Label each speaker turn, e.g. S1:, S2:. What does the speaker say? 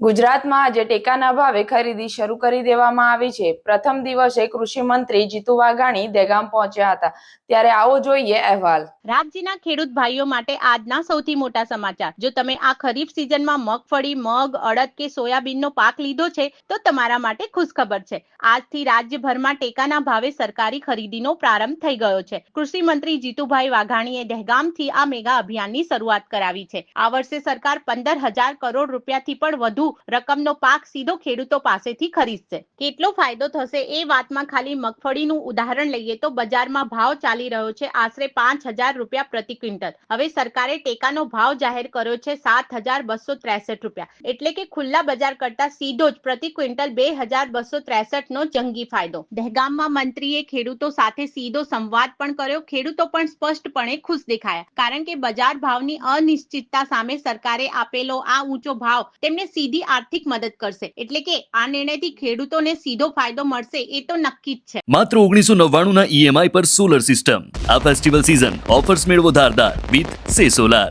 S1: ગુજરાતમાં આજે ટેકાના ભાવે ખરીદી શરૂ કરી દેવામાં આવી છે. પ્રથમ દિવસે કૃષિ મંત્રી જીતુ વાઘાણી દેગામ પહોંચ્યા હતા. ત્યારે આવો જોઈએ અહેવાલ.
S2: રાજ્યના ખેડૂત ભાઈઓ માટે આજના સૌથી મોટા સમાચાર. જો તમે આ ખરીફ સિઝનમાં મગફળી, મગ, અડદ કે સોયાબીનનો પાક લીધો છે, તો તમારા માટે ખુશખબર છે. આજથી રાજ્યભરમાં ટેકાના ભાવે સરકારી ખરીદીનો પ્રારંભ થઈ ગયો છે. કૃષિ મંત્રી જીતુભાઈ વાઘાણીએ દહેગામથી આ મેગા અભિયાનની શરૂઆત કરાવી છે. આ વર્ષે સરકાર પંદર હજાર કરોડ રૂપિયાથી પણ વધુ રકમનો પાક સીધો ખેડૂતો પાસેથી ખરીદશે. કેટલો ફાયદો થશે એ વાતમાં ખાલી મગફળીનું ઉદાહરણ લઈએ તો બજારમાં ભાવ ચાલી રહ્યો છે, આશરે પાંચ હજાર રૂપિયા પ્રતિ ક્વિન્ટલ. હવે સરકારે ટેકાનો ભાવ જાહેર કર્યો છે સાત હજાર બસો ત્રેસઠ રૂપિયા. એટલે કે ખુલ્લા બજાર કરતા સીધો જ પ્રતિ ક્વિન્ટલ બે હજાર બસો ત્રેસઠ નો જંગી ફાયદો. દહેગામમાં મંત્રીએ ખેડૂતો સાથે સીધો સંવાદ પણ કર્યો. ખેડૂતો પણ સ્પષ્ટપણે ખુશ દેખાયા. કારણ કે બજાર ભાવની અનિશ્ચિતતા સામે સરકારે આપેલો આ ઊંચો ભાવ તેમને સીધી આર્થિક મદદ કરશે. એટલે કે આ નિર્ણયથી ખેડૂતોને સીધો ફાયદો મળશે એ તો નક્કી જ છે.
S3: માત્ર ઓગણીસો નવ્વાણું ના ઈએમઆઈ પર સોલર સિસ્ટમ આ ફેસ્ટિવલ સિઝન ઓફર્સ મેળવો ધારદાર. વિથ સે સોલાર